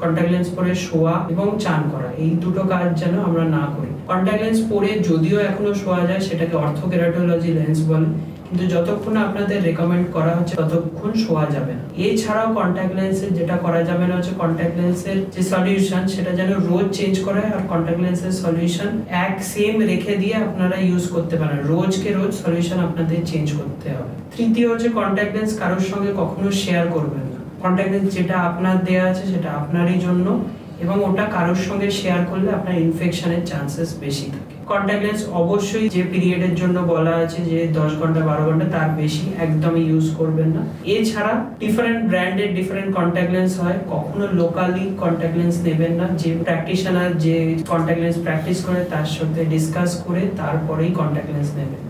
Contact lens পরে শোয়া এবং চান করা, এই দুটো কাজ যেন আমরা না করি। কন্ট্যাক্ট লেন্স পরে যদিও এখনও শোয়া যায়, সেটাকে অর্থোকেরাটোলজি লেন্স বলে, কিন্তু যতক্ষণ আপনাদের রেকমেন্ড করা হচ্ছে, ততক্ষণ শোয়া যাবে না। এছাড়াও কন্ট্যাক্ট লেন্সের যেটা করা যাবে না হচ্ছে কন্ট্যাক্ট লেন্সের যে সলিউশন সেটা যেন রোজ চেঞ্জ করে আর কন্ট্যাক্ট লেন্সের সলিউশন এক সেম রেখে দিয়ে আপনারা ইউজ করতে পারেন। রোজকে রোজ সলিউশন আপনাদের চেঞ্জ করতে হবে। তৃতীয় হচ্ছে কন্ট্যাক্ট লেন্স কারোর সঙ্গে কখনো শেয়ার করবেন কন্ট্যাক্ট যেটা আপনার দেয়া আছে সেটা আপনারই জন্য এবং ওটা কারোর সঙ্গে শেয়ার করলে আপনার ইনফেকশনের চান্সেস বেশি থাকে। কন্ট্যাক্ট লেন্স অবশ্যই যে পিরিয়ডের জন্য বলা আছে যে দশ ঘণ্টা, বারো ঘণ্টা, তার বেশি একদমই ইউজ করবেন না। এছাড়া ডিফারেন্ট ব্র্যান্ডের ডিফারেন্ট কন্ট্যাক্ট লেন্স হয়, কখনো লোকালি কন্ট্যাক্ট লেন্স নেবেন না। যে প্র্যাকটিশনার যে কন্ট্যাক্ট লেন্স প্র্যাকটিস করে, তার সাথে ডিসকাস করে তারপরেই কন্ট্যাক্ট লেন্স নেবেন।